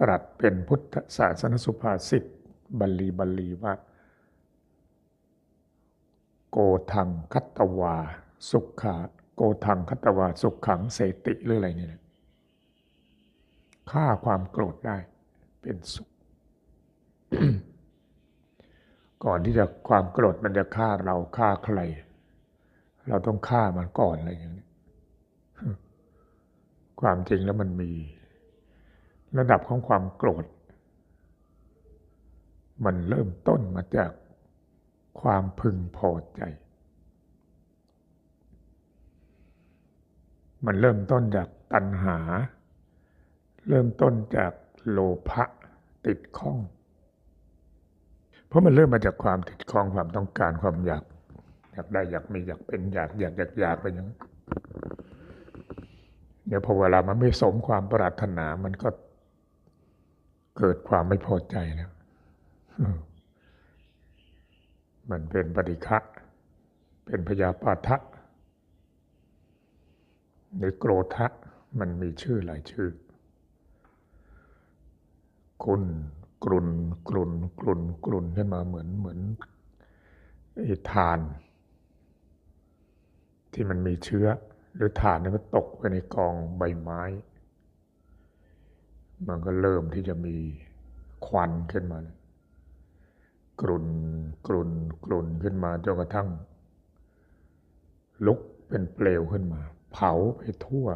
ตรัสเป็นพุทธศาสนสุภาษิตบาลีบาลีว่า โกทังคัตตวา สุขะโกทังคัตตวา สุขขังเสติหรืออะไรเนี่นะฆ่าความโกรธได้เป็นสุข ก่อนที่จะความโกรธมันจะฆ่าเราฆ่าใคร เราต้องฆ่ามันก่อนอะไรอย่างนี้ความจริงแล้วมันมี ระดับของความโกรธ มันเริ่มต้นมาจากความพึงพอใจ มันเริ่มต้นจากตัณหา เริ่มต้นจากโลภะติดข้อง เพราะมันเริ่มมาจากความติดข้องความต้องการความอยาก อยากได้อยากมีอยากเป็นอยากอยากอยากอยากไปอย่างนั้นเดี๋ยวพอเวลามันไม่สมความปรารถนามันก็ เกิดความไม่พอใจแล้วมันเป็นปฏิฆะเป็นพยาปาทะหรือโกรธะมันมีชื่อหลายชื่อคุณกรุนกรุนกรุนกรุนขึ้นมาเหมือนเหมือนไอ้ทาน ที่มันมีเชื้อ หรือฐานที่มันตกไปในกองใบไม้ มันก็เริ่มที่จะมีควันขึ้นมา กล้วกรุนกรุนกรุนขึ้นมาจนกระทั่ง ลุกเป็นเปลวขึ้นมา เผาไปทั่ว